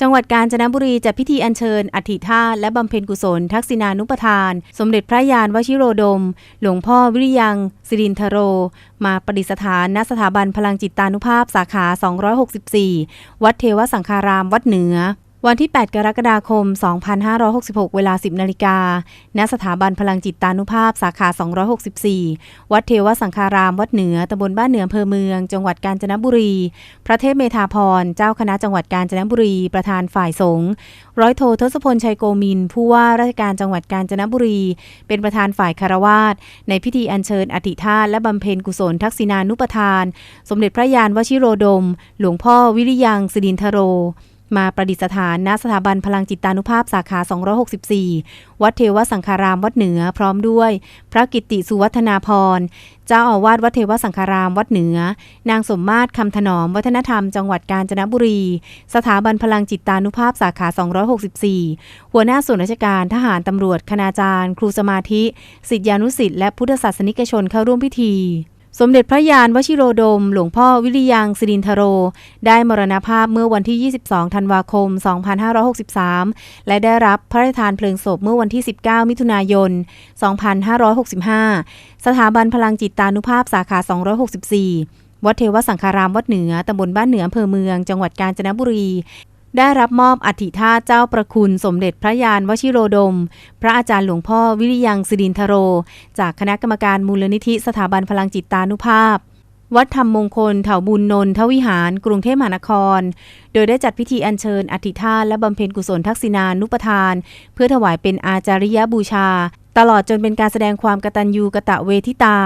จังหวัดกาญจนบุรีจัดพิธีอัญเชิญอธิธาตุและบำเพ็ญกุศล ทักษิณานุปทาน สมเด็จพระยานวชิโรดม หลวงพ่อวิริยังสิรินทโร มาประดิษฐานณสถาบันพลังจิตตานุภาพสาขา 264 วัดเทวสังคารามวัดเหนือ วันที่ 8 กรกฎาคม 2566 เวลา 10 นาฬิกา ณ สถาบันพลังจิตตานุภาพ สาขา 264 วัดเทวสังคาราม วัดเหนือ ตำบลบ้านเหนืออำเภอเมือง จังหวัดกาญจนบุรี พระเทพเมธาพร เจ้าคณะจังหวัดกาญจนบุรี ประธานฝ่ายสงฆ์ ร้อยโททศพลชัยโกมิน ผู้ว่าราชการจังหวัดกาญจนบุรี เป็นประธานฝ่ายคารวาสในพิธีอัญเชิญอธิธาตุและบำเพ็ญกุศลทักษิณานุปทาน สมเด็จพระยานวชิโรดม หลวงพ่อวิริยังสิรินทโร มาประดิษฐานณสถาบันพลังจิตตานุภาพสาขา 264 วัดเทวสังคารามวัดเหนือพร้อมด้วย พระกิติสุวัฒนาพร เจ้าอาวาสวัดเทวสังคารามวัดเหนือ นางสมมาตรคำถนอมวัฒนธรรมจังหวัดกาญจนบุรี สถาบันพลังจิตตานุภาพสาขา 264 หัวหน้าส่วนราชการทหารตำรวจคณาจารย์ ครูสมาธิศิษยานุศิษย์และพุทธศาสนิกชนเข้าร่วมพิธี สมเด็จพระยานวชิโรดม หลวงพ่อวิริยังสิรินทโร ได้มรณภาพเมื่อวันที่ 22 ธันวาคม 2563 และได้รับพระราชทานเพลิงศพเมื่อวันที่ 19 มิถุนายน 2565 สถาบันพลังจิตตานุภาพสาขา 264 วัดเทวสังคารามวัดเหนือ ตำบลบ้านเหนืออำเภอเมือง จังหวัดกาญจนบุรี ได้รับมอบอธิธาเจ้าประคุณสมเด็จพระยานวชิโรดม พระอาจารย์หลวงพ่อวิริยังสิรินทโร จากคณะกรรมการมูลนิธิสถาบันพลังจิตตานุภาพ วัดธรรมมงคลเถาบุญนนทวิหาร กรุงเทพมหานคร โดยได้จัดพิธีอัญเชิญอธิธาและบำเพ็ญกุศลทักษิณานุปทาน เพื่อถวายเป็นอาจาริยบูชา ตลอดจนเป็นการแสดงความกตัญญูกะตะเวทิตา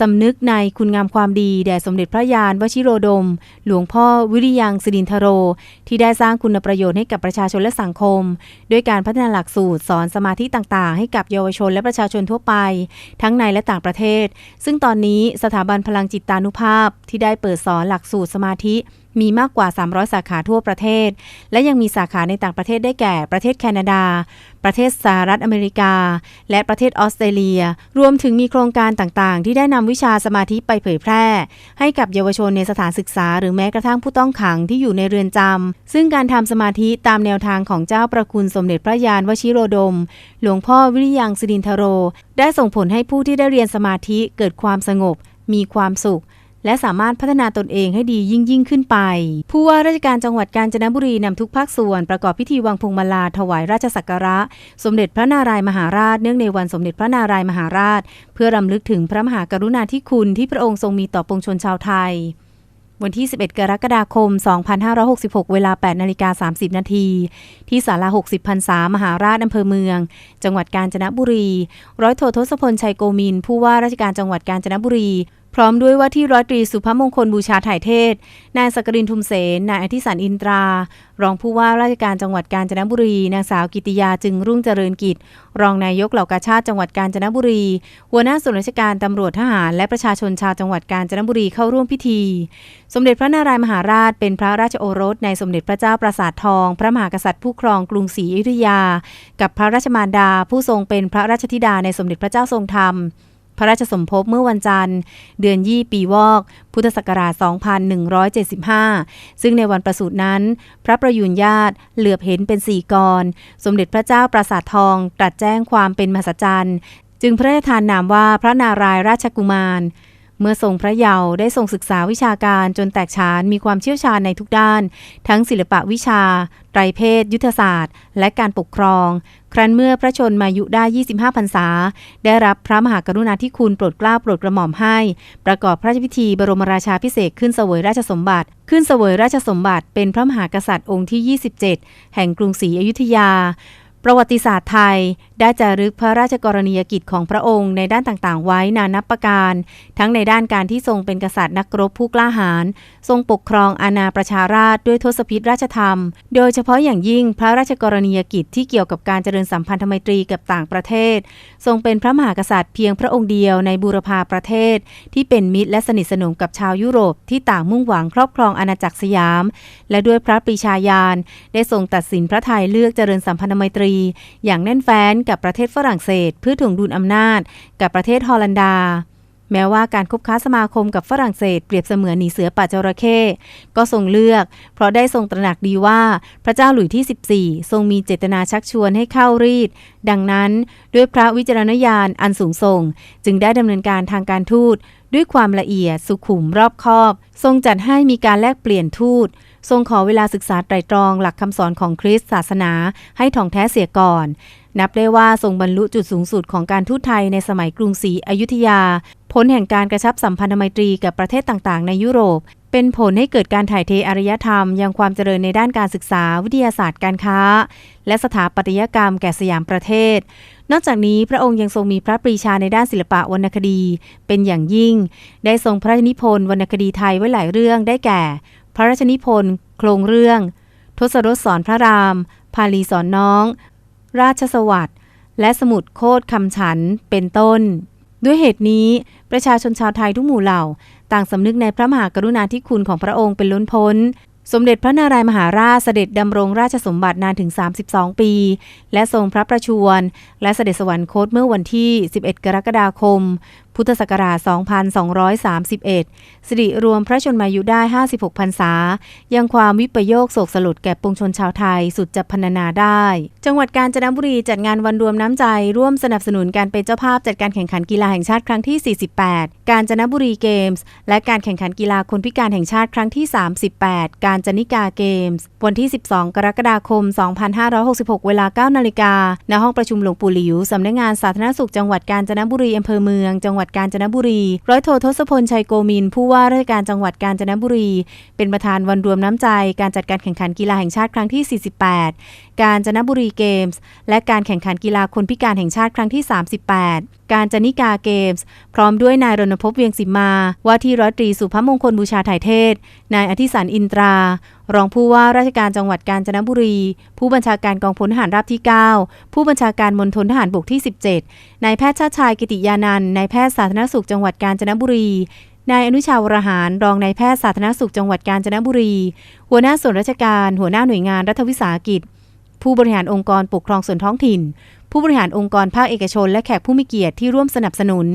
สำนึกในคุณงามความดีแด่สมเด็จพระยานวชิโรดม หลวงพ่อวิริยังสิรินทโร ที่ได้สร้างคุณประโยชน์ให้กับประชาชนและสังคม ด้วยการพัฒนาหลักสูตรสอนสมาธิต่างๆ ให้กับเยาวชนและประชาชนทั่วไป ทั้งในและต่างประเทศ ซึ่งตอนนี้สถาบันพลังจิตตานุภาพที่ได้เปิดสอนหลักสูตรสมาธิ มีมากกว่า 300 สาขาทั่วประเทศ และยังมีสาขาในต่างประเทศได้แก่ ประเทศแคนาดา ประเทศสหรัฐอเมริกา และประเทศออสเตรเลีย รวมถึงมีโครงการต่างๆ ที่ได้นำวิชาสมาธิไปเผยแพร่ ให้กับเยาวชนในสถานศึกษา หรือแม้กระทั่งผู้ต้องขังที่อยู่ในเรือนจำซึ่งการทำสมาธิตามแนวทางของเจ้าประคุณสมเด็จพระยานวชิโรดม หลวงพ่อวิริยังสิรินทโร ได้ส่งผลให้ผู้ที่ได้เรียนสมาธิเกิดความสงบ มีความสุข และสามารถพัฒนาตนเองให้ดียิ่งยิ่งขึ้นไป ผู้ว่าราชการจังหวัดกาญจนบุรีนำทุกภาคส่วนประกอบพิธีวางพวงมาลาถวายราชสักการะ สมเด็จพระนารายมหาราช เนื่องในวันสมเด็จพระนารายมหาราช เพื่อรำลึกถึงพระมหากรุณาธิคุณที่พระองค์ทรงมีต่อปวงชนชาวไทยวันที่ 11 กรกฎาคม 2566 เวลา 8 นาฬิกา 30 นาที ที่ศาลา 60พรรษามหาราชอำเภอเมือง จังหวัดกาญจนบุรี ร้อยโททศพลชัยโกมิน ผู้ว่าราชการจังหวัดกาญจนบุรี พร้อมด้วยว่าที่ร้อยตรีสุภมงคลบูชาถ่ายเทศ นายสักกรินทุมเสน นายอธิสันอินตรา รองผู้ว่าราชการจังหวัดกาญจนบุรี นางสาวกิติยาจึงรุ่งเจริญกิจ รองนายกเหล่ากาชาติจังหวัดกาญจนบุรี หัวหน้าส่วนราชการตำรวจทหาร และประชาชนชาวจังหวัดกาญจนบุรีเข้าร่วมพิธี สมเด็จพระนารายมหาราช เป็นพระราชโอรสในสมเด็จพระเจ้าปราสาททอง พระมหากษัตริย์ผู้ครองกรุงศรีอยุธยา กับพระราชมารดาผู้ทรงเป็นพระราชธิดาในสมเด็จพระเจ้าทรงธรรม พระราชสมภพเมื่อวันจันทร์ เดือนยี่ปีวอก พุทธศักราช 2175 ซึ่งในวันประสูตินั้น พระประยุนญาติเหลือบเห็นเป็นสี่กร สมเด็จพระเจ้าปราสาททองตรัสแจ้งความเป็นมหัศจรรย์ จึงพระราชทานนามว่าพระนารายราชกุมาร เมื่อทรงพระเยาว์ได้ทรงศึกษาวิชาการจนแตกฉานมีความเชี่ยวชาญในทุกด้าน ทั้งศิลปะวิชา ไตรเพศ ยุทธศาสตร์ และการปกครอง ครั้นเมื่อพระชนมายุได้ 25พรรษา ได้รับพระมหากรุณาธิคุณโปรดเกล้าโปรดกระหม่อมให้ ประกอบพระราชพิธีบรมราชาพิเศษขึ้นเสวยราชสมบัติ ขึ้นเสวยราชสมบัติเป็นพระมหากษัตริย์องค์ที่ 27 แห่งกรุงศรีอยุธยาประวัติศาสตร์ไทย ได้จารึกพระราชกรณียกิจของพระองค์ในด้านต่างๆ ไว้นานับประการ ทั้งในด้านการที่ทรงเป็นกษัตริย์นักรบผู้กล้าหาญทรงปกครองอาณาประชาราชด้วยทศพิธราชธรรม โดยเฉพาะอย่างยิ่งพระราชกรณียกิจที่เกี่ยวกับการเจริญสัมพันธไมตรีกับต่างประเทศ ทรงเป็นพระมหากษัตริย์เพียงพระองค์เดียวในบูรพาประเทศ ที่เป็นมิตรและสนิทสนมกับชาวยุโรปที่ต่างมุ่งหวังครอบครองอาณาจักรสยาม และด้วยพระปรีชาญาณได้ทรงตัดสินพระทัยเลือกเจริญสัมพันธไมตรี อย่างแน่นแฟ้นกับับประเทศฝรั่งเศส เพื่อถ่วงดุลอำนาจ กับประเทศฮอลันดา แม้ว่าการคบค้าสมาคมกับฝรั่งเศสเปรียบเสมือนหนีเสือป่าจระเข้ก็ทรงเลือก เพราะได้ทรงตระหนักดีว่าพระเจ้าหลุยที่ 14 ทรงมีเจตนาชักชวนให้เข้ารีด ดังนั้นด้วยพระวิจารณญาณอันสูงส่ง จึงได้ดำเนินการทางการทูตด้วยความละเอียดสุขุมรอบคอบ ทรงจัดให้มีการแลกเปลี่ยนทูต ทรงขอเวลาศึกษาไตรตรองหลักคำสอนของคริสต์ศาสนาให้ถ่องแท้เสียก่อน นับได้ว่าทรงบรรลุจุดสูงสุดของการทูตไทยในสมัยกรุงศรีอยุธยา ผลแห่งการกระชับสัมพันธไมตรีกับประเทศต่างๆ ในยุโรป เป็นผลให้เกิดการถ่ายเทอารยธรรม ยังความเจริญในด้านการศึกษาวิทยาศาสตร์การค้า และสถาปัตยกรรมแก่สยามประเทศนอกจากนี้พระองค์ยังทรงมีพระปรีชาในด้านศิลปะวรรณคดี เป็นอย่างยิ่ง ได้ทรงพระนิพนธ์วรรณคดีไทยไว้หลายเรื่องได้แก่ พระราชนิพนธ์ โครงเรื่อง ทศรสสอนพระราม พาลีสอนน้อง ราชสวัสดิ์และสมุดโคดคำฉัน เป็นต้น ด้วยเหตุนี้ ประชาชนชาวไทยทุกหมู่เหล่า ต่างสำนึกในพระมหากรุณาธิคุณของพระองค์เป็นล้นพ้น สมเด็จพระนารายมหาราชเสด็จดำรงราชสมบัตินานถึง 32 ปี และทรงพระประชวร และเสด็จสวรรคตเมื่อวันที่ 11 กรกฎาคมพุทธศักราช 2231 สิริรวมพระชนมายุได้ 56 พรรษา ยังความวิปโยคโศกสลดแก่ปวงชนชาวไทยสุดจะพรรณนาได้ จังหวัดกาญจนบุรีจัดงานวันรวมน้ำใจ ร่วมสนับสนุนการเป็นเจ้าภาพจัดการแข่งขันกีฬาแห่งชาติครั้งที่ 48 กาญจนบุรีเกมส์และการแข่งขันกีฬาคนพิการแห่งชาติครั้งที่ 38 การจนิกาเกมส์วันที่ 12 กรกฎาคม 2566 เวลา 9 นาฬิกาณห้องประชุมหลวงปู่หลิวสำนักงานสาธารณสุขจังหวัดกาญจนบุรีอำเภอเมืองจังหวัดกาญจนบุรี ร้อยโททศพลชัยโกมิน ผู้ว่าราชการจังหวัดกาญจนบุรี เป็นประธานวันรวมน้ำใจ การจัดการแข่งขันกีฬาแห่งชาติครั้งที่ 48 การจนบุรีเกมส์ และการแข่งขันกีฬาคนพิการแห่งชาติครั้งที่ 38การจนิกาเกมส์ พร้อมด้วยนายรณพเวียงสิมา ว่าที่ร้อยตรีสุภมงคลบูชาถ่ายเทศ นายอธิสันอินตรารองผู้ว่าราชการจังหวัดกาญจนบุรี ผู้บัญชาการกองพลทหารราบที่ 9 ผู้บัญชาการมณฑลทหารบกที่ 17 นายแพทย์ชาติชายกิติยานันท์นายแพทย์สาธารณสุขจังหวัดกาญจนบุรี นายอนุชาวรหารรองนายแพทย์สาธารณสุขจังหวัดกาญจนบุรี หัวหน้าส่วนราชการ หัวหน้าหน่วยงานรัฐวิสาหกิจ ผู้บริหารองค์กรปกครองส่วนท้องถิ่น ผู้บริหารองค์กรภาคเอกชน และแขกผู้มีเกียรติที่ร่วมสนับสนุน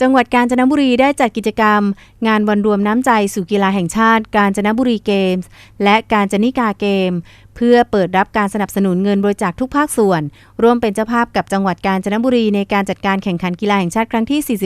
จังหวัดกาญจนบุรีได้จัดกิจกรรม งานวันรวมน้ำใจสู่กีฬาแห่งชาติ กาญจนบุรีเกมส์ และการจนิกาเกม เพื่อเปิดรับการสนับสนุนเงินบริจาคทุกภาคส่วน ร่วมเป็นเจ้าภาพกับจังหวัดกาญจนบุรีในการจัดการแข่งขันกีฬาแห่งชาติครั้งที่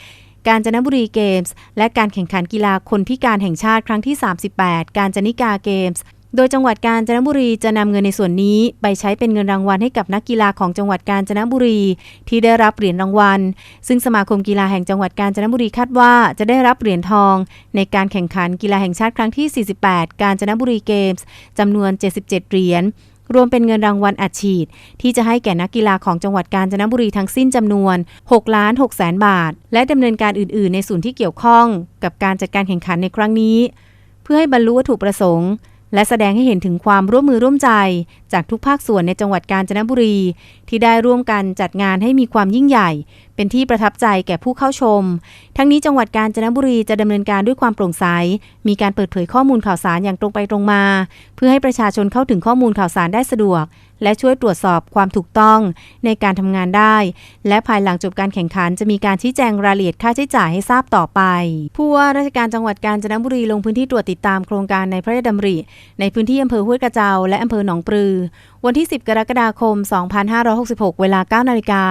48การจนบุรีเกมส์ และการแข่งขันกีฬาคนพิการแห่งชาติครั้งที่ 38 การจนิกาเกมส์ โดยจังหวัดกาญจนบุรีจะนำเงินในส่วนนี้ ไปใช้เป็นเงินรางวัลให้กับนักกีฬาของจังหวัดกาญจนบุรี ที่ได้รับเหรียญรางวัล ซึ่งสมาคมกีฬาแห่งจังหวัดกาญจนบุรีคาดว่าจะได้รับเหรียญทอง ในการแข่งขันกีฬาแห่งชาติครั้งที่ 48 กาญจนบุรีเกมส์จำนวน 77 เหรียญรวมเป็นเงินรางวัลอัดฉีด ที่จะให้แก่นักกีฬาของจังหวัดกาญจนบุรีทั้งสิ้นจำนวน6ล้าน6แสนบาท และดำเนินการอื่น ๆ ในส่วนที่เกี่ยวข้อง กับการจัดการแข่งขันในครั้งนี้ เพื่อให้บรรลุวัตถุประสงค์ และแสดงให้เห็นถึงความร่วมมือร่วมใจ จากทุกภาคส่วนในจังหวัดกาญจนบุรี ที่ได้ร่วมกันจัดงานให้มีความยิ่งใหญ่ เป็นที่ประทับใจแก่ผู้เข้าชม ทั้งนี้จังหวัดกาญจนบุรีจะดำเนินการด้วยความโปร่งใส มีการเปิดเผยข้อมูลข่าวสารอย่างตรงไปตรงมา เพื่อให้ประชาชนเข้าถึงข้อมูลข่าวสารได้สะดวก และช่วยตรวจสอบความถูกต้องในการทำงานได้ และภายหลังจบการแข่งขันจะมีการชี้แจงรายละเอียดค่าใช้จ่ายให้ทราบต่อไป ผู้ว่าราชการจังหวัดกาญจนบุรีลงพื้นที่ตรวจติดตามโครงการในพระราชดำริ ในพื้นที่อำเภอห้วยกระเจ้าและอำเภอหนองปลือ วันที่ 10 กรกฎาคม 2566 เวลา 9 นาฬิกา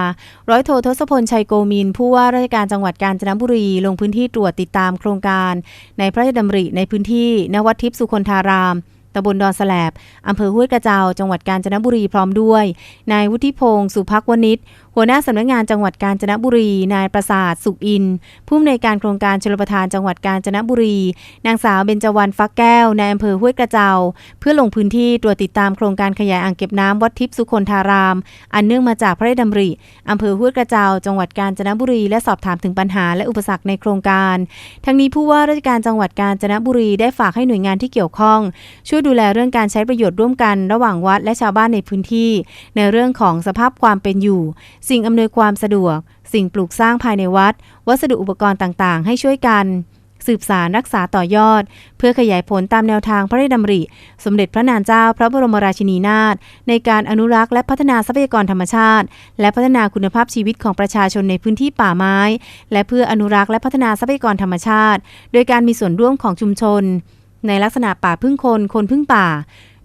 ร้อยโททศพลชัยโกมิน ผู้ว่าราชการจังหวัดกาญจนบุรี ลงพื้นที่ตรวจติดตามโครงการ ในพระราชดำริในพื้นที่ณวัดทิพย์สุคนธาราม ตำบลดอนแสลบอำเภอห้วยกระเจ้าจังหวัดกาญจนบุรีพร้อมด้วย นายวุฒิพงศ์สุภักวณิช หัวหน้าสำนักงานจังหวัดกาญจนบุรี นายประสาทสุขอิน ผู้อำนวยการโครงการชลประทานจังหวัดกาญจนบุรี นางสาวเบญจวรรณฟักแก้ว ในอำเภอห้วยกระเจ้าเพื่อลงพื้นที่ตรวจติดตามโครงการขยายอ่างเก็บน้ำวัดทิพย์สุคนธาราม อันเนื่องมาจากพระราชดำริอำเภอห้วยกระเจ้าจังหวัดกาญจนบุรี และสอบถามถึงปัญหาและอุปสรรคในโครงการ ทั้งนี้ผู้ว่าราชการจังหวัดกาญจนบุรีได้ฝากให้หน่วยงานที่เกี่ยวข้อง ช่วยดูแลเรื่องการใช้ประโยชน์ร่วมกัน ระหว่างวัดและชาวบ้านในพื้นที่ ในเรื่องของสภาพความเป็นอยู่สิ่งอำนวยความสะดวก สิ่งปลูกสร้างภายในวัด วัสดุอุปกรณ์ต่างๆ ให้ช่วยกัน สืบสารรักษาต่อยอด เพื่อขยายผลตามแนวทางพระราชดำริ สมเด็จพระนางเจ้าพระบรมราชินีนาถในการอนุรักษ์และพัฒนาทรัพยากรธรรมชาติ และพัฒนาคุณภาพชีวิตของประชาชนในพื้นที่ป่าไม้ และเพื่ออนุรักษ์และพัฒนาทรัพยากรธรรมชาติ โดยการมีส่วนร่วมของชุมชน ในลักษณะป่าพึ่งคนคนพึ่งป่า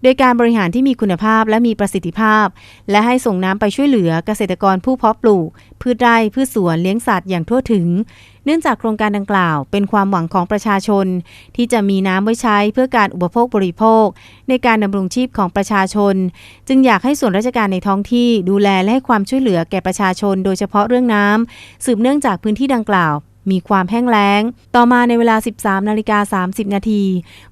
โดยการบริหารที่มีคุณภาพและมีประสิทธิภาพ และให้ส่งน้ำไปช่วยเหลือเกษตรกรผู้เพาะปลูก พืชไร่พืชสวนเลี้ยงสัตว์อย่างทั่วถึง เนื่องจากโครงการดังกล่าว เป็นความหวังของประชาชน ที่จะมีน้ำไว้ใช้เพื่อการอุปโภคบริโภค ในการดำรงชีพของประชาชน จึงอยากให้ส่วนราชการในท้องที่ดูแลและให้ความช่วยเหลือแก่ประชาชน โดยเฉพาะเรื่องน้ำสืบเนื่องจากพื้นที่ดังกล่าว มีความแห้งแล้ง ต่อมาในเวลา 13นาฬิกา30 นาที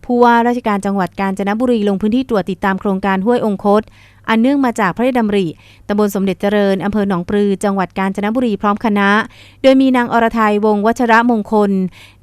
ผู้ว่าราชการจังหวัดกาญจนบุรีลงพื้นที่ตรวจติดตามโครงการห้วยองคต อันเนื่องมาจากพระราชดำริตำบลสมเด็จเจริญอำเภอหนองปลือ จังหวัดกาญจนบุรีพร้อมคณะ โดยมีนางอรไทยวงศ์วัชระมงคล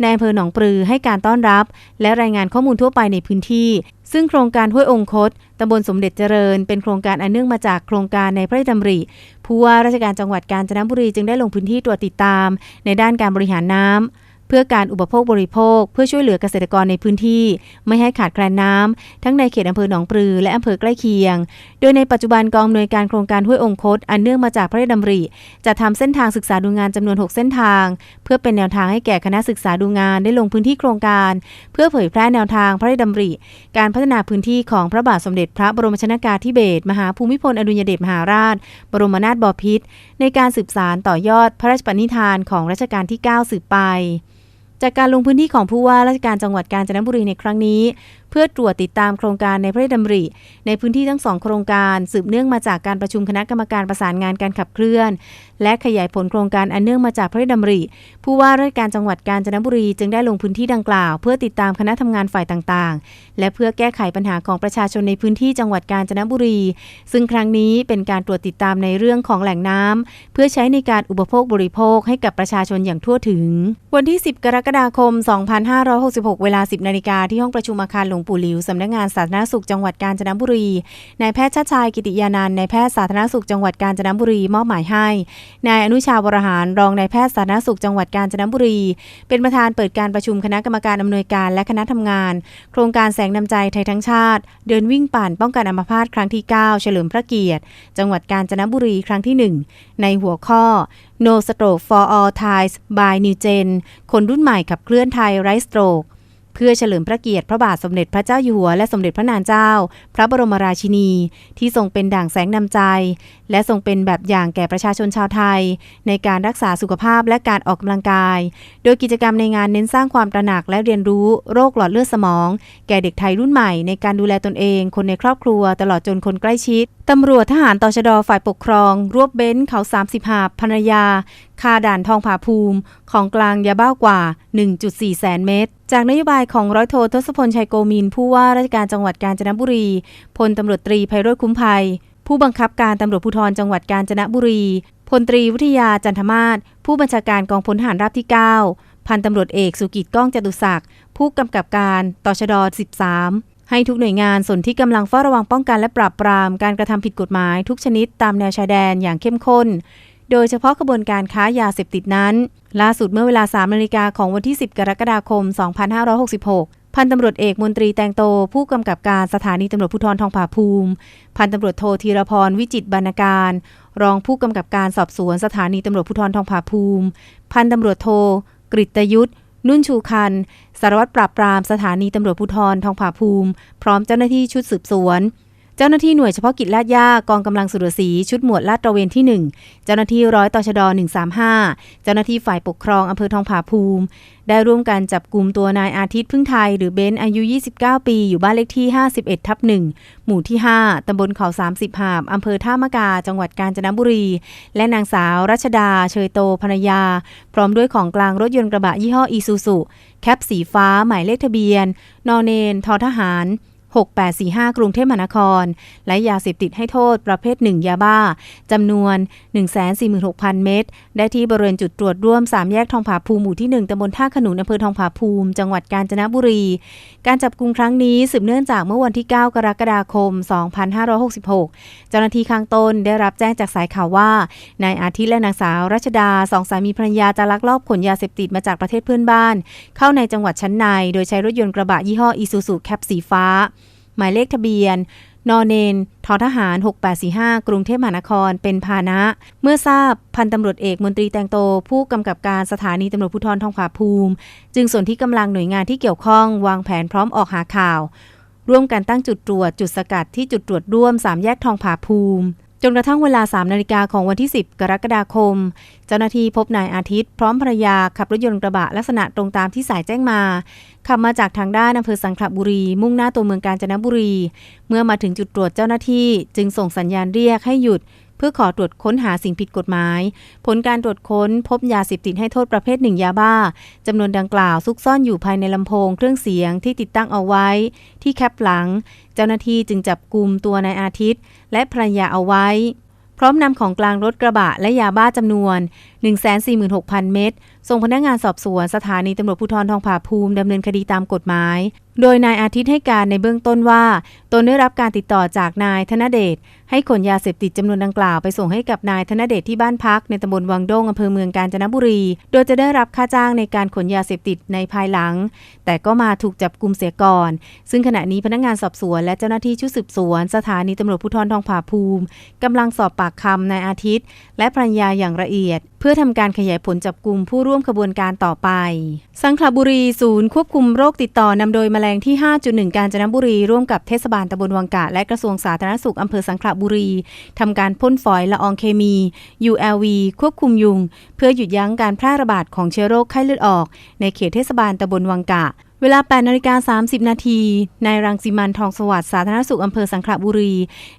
ในอำเภอหนองปลือให้การต้อนรับ และรายงานข้อมูลทั่วไปในพื้นที่ ซึ่งโครงการห้วยองคตตำบลสมเด็จเจริญ เป็นโครงการอันเนื่องมาจากโครงการในพระราชดำริผู้ว่าราชการจังหวัดกาญจนบุรีจึงได้ลงพื้นที่ตรวจติดตาม ในด้านการบริหารน้ำ เพื่อการอุปโภคบริโภค เพื่อช่วยเหลือเกษตรกรในพื้นที่ ไม่ให้ขาดแคลนน้ำ ทั้งในเขตอำเภอหนองปลือและอำเภอใกล้เคียง โดยในปัจจุบันกองอำนวยการโครงการห้วยองคต อันเนื่องมาจากพระราชดำริ จะทำเส้นทางศึกษาดูงานจำนวน 6 เส้นทาง เพื่อเป็นแนวทางให้แก่คณะศึกษาดูงานได้ลงพื้นที่โครงการ เพื่อเผยแพร่แนวทางพระราชดำริ การพัฒนาพื้นที่ของพระบาทสมเด็จพระบรมชนากาธิเบศรมหาภูมิพลอดุลยเดชมหาราช บรมนาถบพิตรในการสืบสารต่อยอดพระราชปณิธานของรัชกาลที่ 9 สืบไป จากการลงพื้นที่ของผู้ว่าราชการจังหวัดกาญจนบุรีในครั้งนี้ พื่อตรวจติดตามโครงการในพระราชดำริ ในพื้นที่ทั้งสองโครงการสืบเนื่องมาจากการประชุมคณะกรรมการประสานงานการขับเคลื่อน และขยายผลโครงการอันเนื่องมาจากพระราชดำริ ผู้ว่าราชการจังหวัดกาญจนบุรีจึงได้ลงพื้นที่ดังกล่าว เพื่อติดตามคณะทำงานฝ่ายต่างๆ และเพื่อแก้ไขปัญหาของประชาชนในพื้นที่จังหวัดกาญจนบุรี ซึ่งครั้งนี้เป็นการตรวจติดตามในเรื่องของแหล่งน้ำเพื่อใช้ในการอุปโภคบริโภคให้กับประชาชนอย่างทั่วถึง วันที่ 10 กรกฎาคม 2566 เวลา 10 นาฬิกาที่ห้องประชุมอาคารหลวงปู่หลิวสำนักงานสาธารณสุขจังหวัดกาญจนบุรีนายแพทย์ชาติชายกิติยานันท์นายแพทย์สาธารณสุขจังหวัดกาญจนบุรีมอบหมายให้นายอนุชาวรหารรองนายแพทย์สาธารณสุขจังหวัดกาญจนบุรี เป็นประธานเปิดการประชุมคณะกรรมการอำนวยการและคณะทำงาน โครงการแสงนำใจไทยทั้งชาติ เดินวิ่งปั่นป้องกันอัมพาตครั้งที่ 9 เฉลิมพระเกียรติ จังหวัดกาญจนบุรีครั้งที่ 1 ในหัวข้อ No Stroke for All Thais by New Gen คนรุ่นใหม่ขับเคลื่อนไทยไร้สโตรก เพื่อเฉลิมพระเกียรติพระบาทสมเด็จพระเจ้าอยู่หัวและสมเด็จพระนางเจ้า พระบรมราชินี ที่ทรงเป็นด่างแสงนำใจ และทรงเป็นแบบอย่างแก่ประชาชนชาวไทย ในการรักษาสุขภาพและการออกกำลังกาย โดยกิจกรรมในงานเน้นสร้างความตระหนักและเรียนรู้โรคหลอดเลือดสมอง แก่เด็กไทยรุ่นใหม่ในการดูแลตนเอง คนในครอบครัวตลอดจนคนใกล้ชิด ตำรวจทหารตชดฝ่ายปกครอง รวบเบ้นเขา 30 หาบภรรยา คาด่านทองผาภูมิ ของกลางยาบ้ากว่า 1.4 แสนเม็ดจากนโยบายของร้อยโททศพลชัยโกมิน ผู้ว่าราชการจังหวัดกาญจนบุรี พลตำรวจตรีไพโรจนคุ้มภัย ผู้บังคับการตำรวจภูธรจังหวัดกาญจนบุรี พลตรีวิทยาจันทมาศผู้บัญชาการกองพลทหารราบที่ 9 พันตำรวจเอกสุกิจก้องจตุศักดิ์ผู้กำกับการตชด 13 ให้ทุกหน่วยงานส่วนที่กำลังเฝ้าระวังป้องกันและปราบปรามการกระทำผิดกฎหมายทุกชนิดตามแนวชายแดนอย่างเข้มข้น โดยเฉพาะขบวนการค้ายาเสพติดนั้น ล่าสุดเมื่อเวลา3นาฬิกาของวันที่ 10 กรกฎาคม 2566 พันตำรวจเอกมนตรีแตงโต ผู้กำกับการสถานีตำรวจภูธรทองผาภูมิ พันตำรวจโทธีรพรวิจิตบรรณการ รองผู้กำกับการสอบสวนสถานีตำรวจภูธรทองผาภูมิ พันตำรวจโทกฤตยุทธ นุ่นชูคัน สารวัตรปราบปรามสถานีตำรวจภูธรทองผาภูมิ พร้อมเจ้าหน้าที่ชุดสืบสวน เจ้าหน้าที่หน่วยเฉพาะกิจลาดย่ากองกำลังสุรศรีชุดหมวดลาดตระเวนที่ 1 เจ้าหน้าที่ร้อยตชด 135 เจ้าหน้าที่ฝ่ายปกครองอำเภอทองผาภูมิ ได้ร่วมกันจับกลุ่มตัวนายอาทิตย์พึ่งไทย หรือเบนซ์อายุ 29 ปี อยู่บ้านเลขที่ 51 ทับ1หมู่ที่ 5 ตำบลเขา30หาบอำเภอท่ามะกา จังหวัดกาญจนบุรี และนางสาวรัชดา เชยโตภรรยา พร้อมด้วยของกลางรถยนต์กระบะยี่ห้ออีซูซุแคปสีฟ้าหมายเลขทะเบียน นอเนนทอทหาร 6845 กรุงเทพมหานคร และยาเสพติดให้โทษประเภทหนึ่งยาบ้าจำนวน 146,000 เม็ดได้ที่บริเวณจุดตรวจร่วม 3 แยกทองผาภูมิหมู่ที่ 1ตำบลท่าขนุนอำเภอทองผาภูมิ จังหวัดกาญจนบุรี การจับกลุ่มครั้งนี้สืบเนื่องจากเมื่อวันที่ 9 กรกฎาคม 2566 เจ้าหน้าที่ข้างต้นได้รับแจ้งจากสายข่าวว่านายอาทิตย์และนางสาวรัชดาสองสามีภรรยาจะลักลอบขนยาเสพติดมาจากประเทศเพื่อนบ้าน เข้าในจังหวัดชั้นใน โดยใช้รถยนต์กระบะยี่ห้ออีซูซูแคปสีฟ้า หมายเลขทะเบียนนอเนนททหาร 6845 กรุงเทพมหานคร เป็นพานะ เมื่อทราบพันตำรวจเอกมนตรีแตงโต ผู้กำกับการสถานีตำรวจภูธรทองผาภูมิ จึงส่วนที่กำลังหน่วยงานที่เกี่ยวข้อง วางแผนพร้อมออกหาข่าว ร่วมกันตั้งจุดตรวจจุดสกัดที่จุดตรวจร่วม 3 แยกทองผาภูมิ จนกระทั่งเวลา 3 นาฬิกาของวันที่ 10 กรกฎาคม เจ้าหน้าที่พบนายอาทิตย์ พร้อมภรรยาขับรถยนต์กระบะลักษณะตรงตามที่สายแจ้งมา ขับมาจากทางด้านอำเภอสังขบุรี มุ่งหน้าตัวเมืองกาญจนบุรี เมื่อมาถึงจุดตรวจเจ้าหน้าที่จึงส่งสัญญาณเรียกให้หยุด เพื่อขอตรวจค้นหาสิ่งผิดกฎหมาย ผลการตรวจค้นพบยาเสพติดให้โทษประเภทหนึ่งยาบ้าจำนวนดังกล่าวซุกซ่อนอยู่ภายในลำโพงเครื่องเสียงที่ติดตั้งเอาไว้ ที่แคปหลัง เจ้าหน้าที่จึงจับกลุ่มตัวนายอาทิตย์ และภรรยาเอาไว้ พร้อมนำของกลางรถกระบะและยาบ้าจำนวน 146,000 เม็ด ส่งพนักงานสอบสวนสถานีตำรวจภูธรทองผาภูมิดำเนินคดีตามกฎหมาย โดยนายอาทิตย์ให้การในเบื้องต้นว่า ตนได้รับการติดต่อจากนายธนเดช ให้ขนยาเสพติดจำนวนดังกล่าวไปส่งให้กับนายธนเดชที่บ้านพักในตำบลวังด้งอำเภอเมืองกาญจนบุรี โดยจะได้รับค่าจ้างในการขนยาเสพติดในภายหลัง แต่ก็มาถูกจับกลุมเสียก่อน ซึ่งขณะนี้พนักงานสอบสวน และเจ้าหน้าที่ชุดสืบสวน สถานีตำรวจภูธรทองผาภูมิกำลังสอบปากคำนายอาทิตย์ และภรรยาอย่างละเอียด เพื่อทำการขยายผลจับกลุ่มผู้ร่วมขบวนการต่อไป สังขละบุรีศูนย์ควบคุมโรคติดต่อนำโดยแมลงที่ 5.1 กาญจนบุรี ร่วมกับเทศบาลตำบลวังกะ และกระทรวงสาธารณสุขอำเภอสังขละบุรีทำการพ่นฝอยละอองเคมี ULV ควบคุมยุง เพื่อหยุดยั้งการแพร่ระบาดของเชื้อโรคไข้เลือดออก ในเขตเทศบาลตำบลวังกะ เวลา 8 นาฬิกา 30 นาที นายรังสิมันทองสวัสดิ์ สาธารณสุขอำเภอสังขละบุรี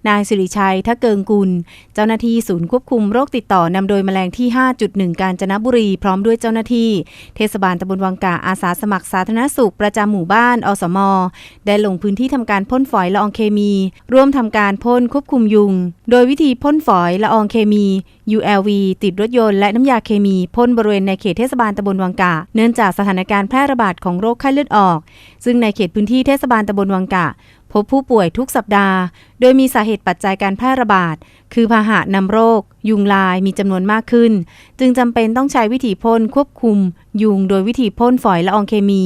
นายสิริชัยทะเกิงกุล เจ้าหน้าที่ศูนย์ควบคุมโรคติดต่อนำโดยแมลงที่ 5.1 กาญจนบุรี พร้อมด้วยเจ้าหน้าที่ เทศบาลตำบลวังกะอาสาสมัครสาธารณสุขประจำหมู่บ้าน อสม ได้ลงพื้นที่ทำการพ่นฝอยละอองเคมี ร่วมทำการพ่นควบคุมยุง โดยวิธีพ่นฝอยละอองเคมี ULV ติดรถยนต์และน้ำยาเคมีพ่นบริเวณในเขตเทศบาลตำบลวังกะเนื่องจากสถานการณ์แพร่ระบาดของโรคไข้เลือดออก ซึ่งในเขตพื้นที่เทศบาลตำบลวังกะ พบผู้ป่วยทุกสัปดาห์ โดยมีสาเหตุปัจจัยการแพร่ระบาด คือพาหะนำโรค ยุงลายมีจำนวนมากขึ้น จึงจำเป็นต้องใช้วิธีพ่นควบคุม ยุงโดยวิธีพ่นฝอยละอองเคมี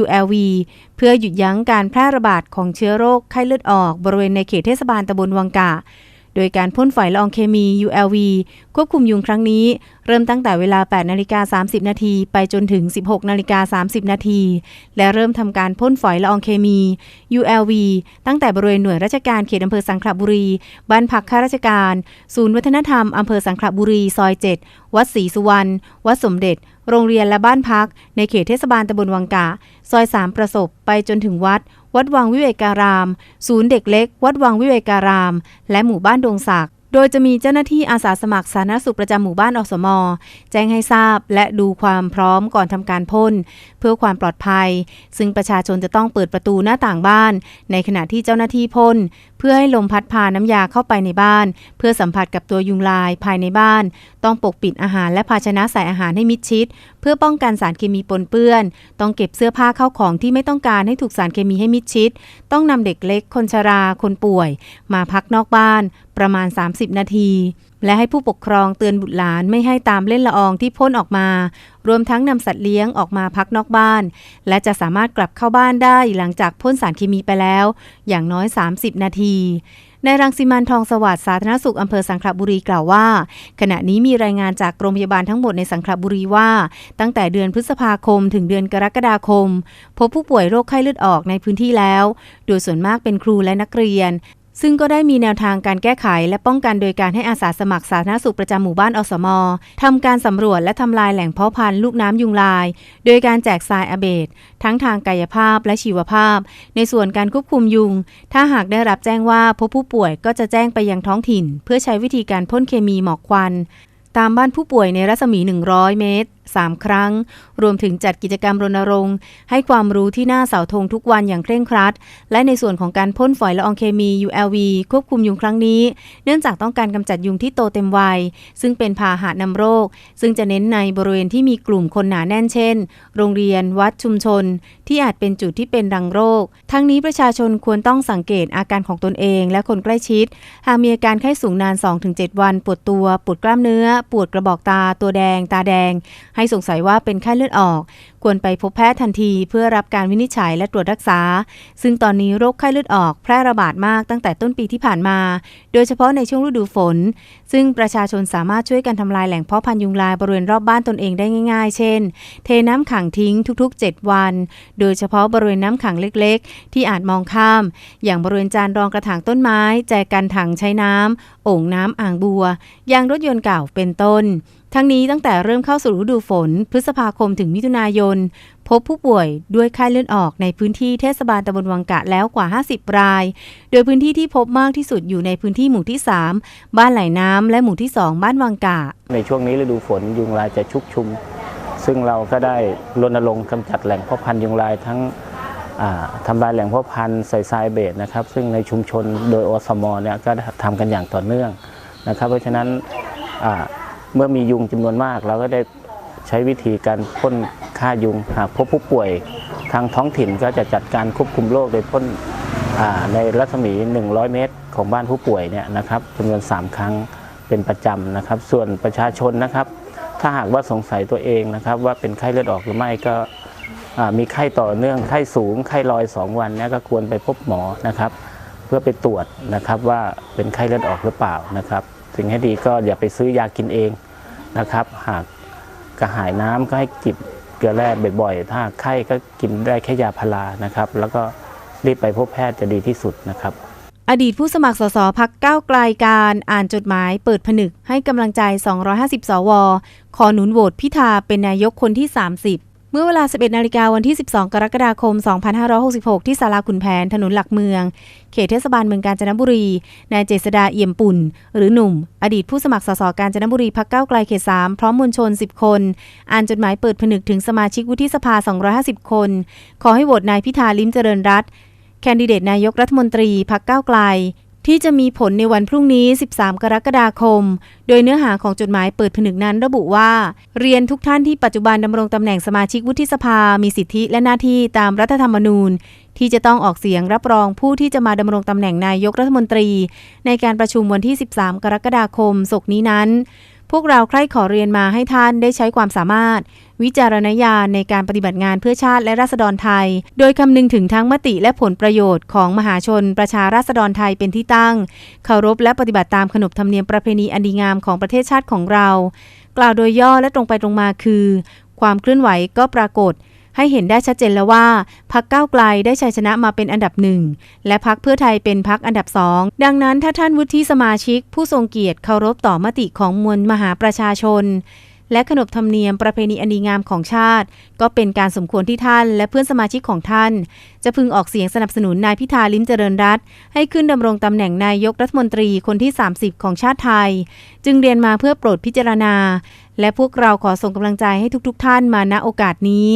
ULV เพื่อหยุดยั้งการแพร่ระบาดของเชื้อโรคไข้เลือดออก บริเวณในเขตเทศบาลตำบลวังกะ โดยการพ่นฝอยละอองเคมี ULV ควบคุมยุงครั้งนี้ เริ่มตั้งแต่เวลา 8 นาฬิกา 30 นาทีไปจนถึง 16 นาฬิกา 30 นาทีและเริ่มทำการพ่นฝอยละอองเคมี ULV ตั้งแต่บริเวณหน่วยราชการเขตอำเภอสังขละบุรี บ้านพักข้าราชการ ศูนย์วัฒนธรรมอำเภอสังขละบุรี ซอย 7 วัดศรีสุวรรณ วัดสมเด็จ โรงเรียนและบ้านพัก ในเขตเทศบาลตำบลวังกะ ซอย 3 ประสบ ไปจนถึงวัด วัดวังวิเวการาม ศูนย์เด็กเล็ก วัดวังวิเวการาม และหมู่บ้านดงศักดิ์โดยจะมีเจ้าหน้าที่อาสาสมัครสาธารณสุขประจำหมู่บ้านอสม แจ้งให้ทราบและดูความพร้อมก่อนทำการพ่น เพื่อความปลอดภัย ซึ่งประชาชนจะต้องเปิดประตูหน้าต่างบ้าน ในขณะที่เจ้าหน้าที่พ่น พื่อให้ลมพัดพาน้ำยาเข้าไปในบ้าน เพื่อสัมผัสกับตัวยุงลายภายในบ้าน ต้องปกปิดอาหารและภาชนะใส่อาหารให้มิดชิด เพื่อป้องกันสารเคมีปนเปื้อน ต้องเก็บเสื้อผ้าเข้าของที่ไม่ต้องการให้ถูกสารเคมีให้มิดชิด ต้องนำเด็กเล็ก คนชรา คนป่วย มาพักนอกบ้าน ประมาณ 30 นาที และให้ผู้ปกครองเตือนบุตรหลานไม่ให้ตามเล่นละอองที่พ่นออกมา รวมทั้งนำสัตว์เลี้ยงออกมาพักนอกบ้าน และจะสามารถกลับเข้าบ้านได้หลังจากพ่นสารเคมีไปแล้ว อย่างน้อย 30 นาทีในายรังสิมันทองสวัสดิ์สาธารณสุขอำเภอสังขละบุรีกล่าวว่า ขณะนี้มีรายงานจากโรงพยาบาลทั้งหมดในสังขละบุรีว่า ตั้งแต่เดือนพฤษภาคมถึงเดือนกรกฎาคม พบผู้ป่วยโรคไข้เลือดออกในพื้นที่แล้ว โดยส่วนมากเป็นครูและนักเรียน ซึ่งก็ได้มีแนวทางการแก้ไขและป้องกันโดยการให้อาสาสมัครสาธารณสุขประจำหมู่บ้านอสมทำการสำรวจและทำลายแหล่งเพาะพันธุ์ลูกน้ำยุงลาย โดยการแจกทรายอเบดทั้งทางกายภาพและชีวภาพ ในส่วนการควบคุมยุง ถ้าหากได้รับแจ้งว่าพบผู้ป่วยก็จะแจ้งไปยังท้องถิ่น เพื่อใช้วิธีการพ่นเคมีหมอกควันตามบ้านผู้ป่วยในรัศมี 100 เมตร 3 ครั้ง รวมถึงจัดกิจกรรมรณรงค์ ให้ความรู้ที่หน้าเสาธงทุกวันอย่างเคร่งครัด และในส่วนของการพ่นฝอยละอองเคมี ULV ควบคุมยุงครั้งนี้ เนื่องจากต้องการกำจัดยุงที่โตเต็มวัย ซึ่งเป็นพาหะนำโรค ซึ่งจะเน้นในบริเวณที่มีกลุ่มคนหนาแน่นเช่น โรงเรียน วัดชุมชน ที่อาจเป็นจุดที่เป็นรังโรค ทั้งนี้ประชาชนควรต้องสังเกตอาการของตนเอง และคนใกล้ชิด หากมีอาการไข้สูงนาน 2-7 วัน ปวดตัว ปวดกล้ามเนื้อ ปวดกระบอกตา ตัวแดง ตาแดงให้สงสัยว่าเป็นไข้เลือดออก ควรไปพบแพทย์ทันทีเพื่อรับการวินิจฉัยและตรวจรักษา ซึ่งตอนนี้โรคไข้เลือดออกแพร่ระบาดมากตั้งแต่ต้นปีที่ผ่านมา โดยเฉพาะในช่วงฤดูฝน ซึ่งประชาชนสามารถช่วยกันทำลายแหล่งเพาะพันธุ์ยุงลายบริเวณรอบบ้านตนเองได้ง่าย ๆ เช่น เทน้ำขังทิ้งทุกๆ 7 วัน โดยเฉพาะบริเวณน้ำขังเล็กๆ ที่อาจมองข้าม อย่างบริเวณจานรองกระถางต้นไม้ แจกันถังใช้น้ำโอ่งน้ำอ่างบัว ยางรถยนต์เก่าเป็นต้น ทั้งนี้ตั้งแต่เริ่มเข้าสู่ฤดูฝน พฤษภาคมถึงมิถุนายน พบผู้ป่วยด้วยไข้เลือดออกในพื้นที่เทศบาลตำบลวังกะแล้วกว่า 50 ราย โดยพื้นที่ที่พบมากที่สุดอยู่ในพื้นที่หมู่ที่ 3 บ้านไหลน้ำและหมู่ที่ 2 บ้านวังกะ ในช่วงนี้ฤดูฝนยุงลายจะชุกชุม ซึ่งเราก็ได้รณรงค์กำจัดแหล่งเพาะพันธุ์ยุงลายทั้งทำลายแหล่งพาะพันธุ์ใส่ทรายเบสนะครับ ซึ่งในชุมชนโดยอสมเนี่ยก็ทำกันอย่างต่อเนื่องนะครับ เพราะฉะนั้น เมื่อมียุงจำนวนมาก เราก็ได้ใช้วิธีการพ่นฆ่ายุงหากพบผู้ป่วยทางท้องถิ่นก็จะจัดการควบคุมโรคโดยพ่นในรัศมี 100 เมตร ของบ้านผู้ป่วยเนี่ยนะครับจำนวน 3 ครั้งเป็นประจำนะครับ ส่วนประชาชนนะครับ ถ้าหากว่าสงสัยตัวเองนะครับ ว่าเป็นไข้เลือดออกหรือไม่ก็มีไข้ต่อเนื่องไข้สูงไข้ลอย 2 วันเนี่ยก็ควรไปพบหมอนะครับ เพื่อไปตรวจนะครับว่าเป็นไข้เลือดออกหรือเปล่านะครับสิ่งให้ดีก็อย่าไปซื้อยากินเอง นะครับ หากกระหายน้ำก็ให้จิบเกลือแร่บ่อยๆ ถ้าไข้ก็กินได้แค่ยาพารานะครับ แล้วก็รีบไปพบแพทย์จะดีที่สุดนะครับ อดีตผู้สมัครสสพักก้าวไกลการอ่านจดหมายเปิดผนึกให้กำลังใจ 250 สว ขอหนุนโหวตพิธาเป็นนายกคนที่ 30 เมื่อเวลา 11 นาฬิกาวันที่ 12 กรกฎาคม 2566 ที่ศาลาขุนแผน ถนนหลักเมือง เขตเทศบาลเมืองกาญจนบุรี นายเจษดาเอี่ยมปุ่น หรือหนุ่ม อดีตผู้สมัครสสกาญจนบุรีพักเก้าไกลเขต 3 พร้อมมวลชน 10 คน อ่านจดหมายเปิดผนึกถึงสมาชิกวุฒิสภา 250 คน ขอให้โหวตนายพิธาลิ้มเจริญรัตน์แคนดิเดตนายกรัฐมนตรีพักเก้าไกล ที่จะมีผลในวันพรุ่งนี้ 13 กรกฎาคม โดยเนื้อหาของจดหมายเปิดผนึกนั้นระบุว่า เรียนทุกท่านที่ปัจจุบันดำรงตำแหน่งสมาชิกวุฒิสภา มีสิทธิและหน้าที่ตามรัฐธรรมนูญ ที่จะต้องออกเสียงรับรองผู้ที่จะมาดำรงตำแหน่งนายกรัฐมนตรี ในการประชุมวันที่ 13 กรกฎาคมศกนี้นั้น วกเราใคร่ขอเรียนมาให้ท่านได้ใช้ความสามารถ วิจารณญาณในการปฏิบัติงานเพื่อชาติและราษฎรไทย โดยคำนึงถึงทั้งมติและผลประโยชน์ของมหาชนประชาราษฎรไทยเป็นที่ตั้ง เคารพและปฏิบัติตามขนบธรรมเนียมประเพณีอันดีงามของประเทศชาติของเรา กล่าวโดยย่อและตรงไปตรงมาคือ ความเคลื่อนไหวก็ปรากฏ ให้เห็นได้ชัดเจนแล้วว่าพักก้าวไกลได้ชัยชนะมาเป็นอันดับหนึ่งและพักเพื่อไทยเป็นพักอันดับสองดังนั้นถ้าท่านวุฒิสมาชิก ผู้ทรงเกียรติเคารพต่อมติของมวลมหาประชาชน และขนบธรรมเนียมประเพณีอันดีงามของชาติ ก็เป็นการสมควรที่ท่าน และเพื่อนสมาชิกของท่าน จะพึงออกเสียงสนับสนุนนายพิธาลิ้มเจริญรัตให้ขึ้นดำรงตำแหน่งนายกรัฐมนตรีคนที่ 30 ของชาติไทย จึงเรียนมาเพื่อโปรดพิจารณา และพวกเราขอส่งกำลังใจให้ทุกๆท่านมาณโอกาสนี้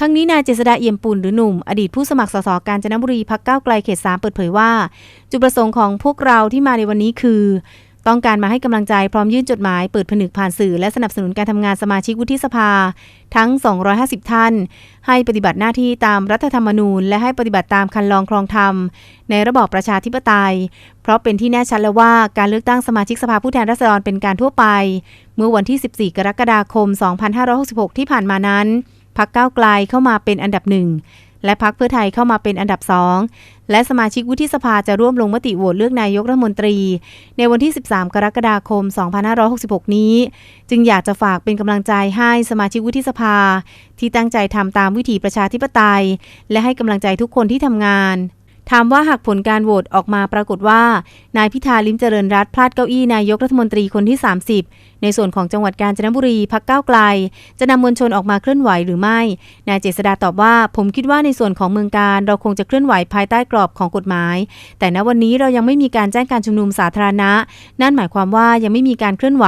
ทั้งนี้นายเจษดาเอี่ยมปุ่นหรือหนุ่ม อดีตผู้สมัครสสกาญจนบุรีพักก้าวไกลเขต3เปิดเผยว่า จุดประสงค์ของพวกเราที่มาในวันนี้คือ ต้องการมาให้กำลังใจพร้อมยื่นจดหมายเปิดผนึกผ่านสื่อและสนับสนุนการทำงานสมาชิกวุฒิสภา ทั้ง 250 ท่าน ให้ปฏิบัติหน้าที่ตามรัฐธรรมนูญ และให้ปฏิบัติตามคันลองครองธรรม ในระบอบประชาธิปไตย เพราะเป็นที่แน่ชัดแล้วว่าการเลือกตั้งสมาชิกสภาผู้แทนราษฎรเป็นการทั่วไป เมื่อวันที่ 14 กรกฎาคม 2566 ที่ผ่านมานั้น พักก้าวไกลเข้ามาเป็นอันดับหนึ่งและพักเพื่อไทยเข้ามาเป็นอันดับสองและสมาชิกวุฒิสภาจะร่วมลงมติโหวตเลือกนายกรัฐมนตรี ในวันที่ 13 กรกฎาคม 2566 นี้ จึงอยากจะฝากเป็นกำลังใจให้สมาชิกวุฒิสภา ที่ตั้งใจทำตามวิถีประชาธิปไตย และให้กำลังใจทุกคนที่ทำงานถามว่าหากผลการโหวตออกมาปรากฏว่า นายพิธาลิมเจริญรัตพลาดเก้าอี้นายกรัฐมนตรีคนที่ 30ในส่วนของจังหวัดกาญจนบุรีพักก้าวไกล จะนำมวลชนออกมาเคลื่อนไหวหรือไม่ นายเจษดาตอบว่า ผมคิดว่าในส่วนของเมืองการเราคงจะเคลื่อนไหวภายใต้กรอบของกฎหมาย แต่ณวันนี้เรายังไม่มีการแจ้งการชุมนุมสาธารณะ นั่นหมายความว่ายังไม่มีการเคลื่อนไหว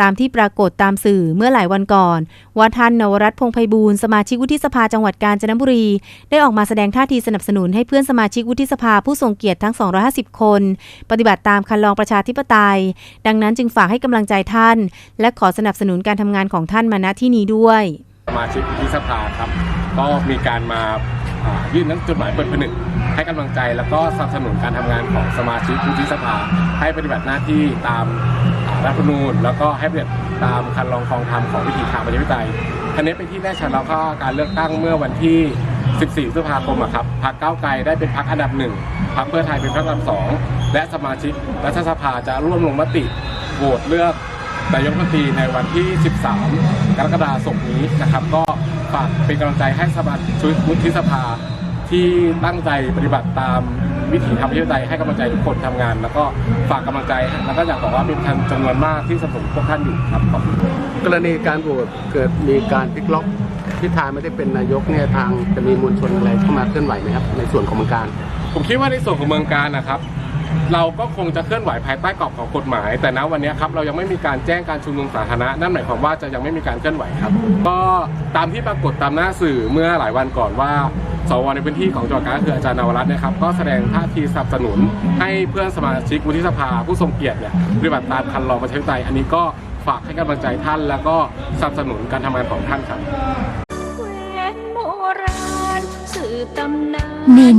ตามที่ปรากฏตามสื่อเมื่อหลายวันก่อนว่าท่านนวรัตนพงไพบูลสมาชิกวุฒิสภาจังหวัดกาญจนบุรี ได้ออกมาแสดงท่าทีสนับสนุนให้เพื่อนสมาชิกวุฒิสภาผู้ทรงเกียรติทั้ง 250 คน ปฏิบัติตามคันลองประชาธิปไตย ดังนั้นจึงฝากให้กำลังใจท่านและขอสนับสนุนการทำงานของท่านมาณที่นี้ด้วยสมาชิกวุฒิสภาครับ ก็มีการมาายื่นหนังจดหมายเปิดผนึกให้กำลังใจแล้วก็สนับสนุนการทำงานของสมาชิกวุฒิสภา ให้ปฏิบัติหน้าที่ตามรัฐธรรมนูญ แล้วก็ให้ปฏิบัติตามคันลองคองธรรมของวิถีทางประชาธิปไตยอันนี้เป็นที่แน่ชัดแล้วก็การเลือกตั้งเมื่อวันที่ 14 พฤษภาคมครับพรรคก้าวไกลได้เป็นพรรคอันดับหนึ่งพรรคเพื่อไทยเป็นพรรคอันดับสองและสมาชิกรัฐสภาจะร่วมลงมติโหวตเลือก นายกรัฐมนตรีในวันที่ 13 กรกฎาคมนี้นะครับ ก็ฝากเป็นกำลังใจให้สมาชิกวุฒิสภาที่ตั้งใจปฏิบัติตามวิถีธรรมประชาธิปไตยให้กำลังใจทุกคนทำงาน แล้วก็ฝากกำลังใจแล้วก็อยากบอกว่ามีท่านจำนวนมากที่สนับสนุนพวกท่านอยู่ครับขอบคุณกรณีการโหวตเกิดมีการพลิกล็อกพิธาไม่ได้เป็นนายกเนี่ยทางจะมีมวลชนอะไรเข้ามาเคลื่อนไหวไหมครับในส่วนของเมืองการ ผมคิดว่าในส่วนของเมืองการนะครับ เราก็คงจะเคลื่อนไหวภายใต้กรอบของกฎหมาย แต่ณวันนี้ครับเรายังไม่มีการแจ้งการชุมนุมสาธารณะนั่นหมายความว่าจะยังไม่มีการเคลื่อนไหวครับ ก็ตามที่ปรากฏตามหน้าสื่อเมื่อหลายวันก่อนว่าสวในพื้นที่ของจังหวัดกาญคืออาจารย์นวรัตน์เนะครับก็แสดงท่าทีสนับสนุน ให้เพื่อนสมาชิกวุฒิสภาผู้ทรงเกียรติเนี่ยปฏิบัติตามคันลองประชาธิปไตยอันนี้ก็ฝากให้กำลังใจท่าน แล้วก็สนับสนุนการทำงานของท่านครับแหวนโบราณสืบตำนานนิน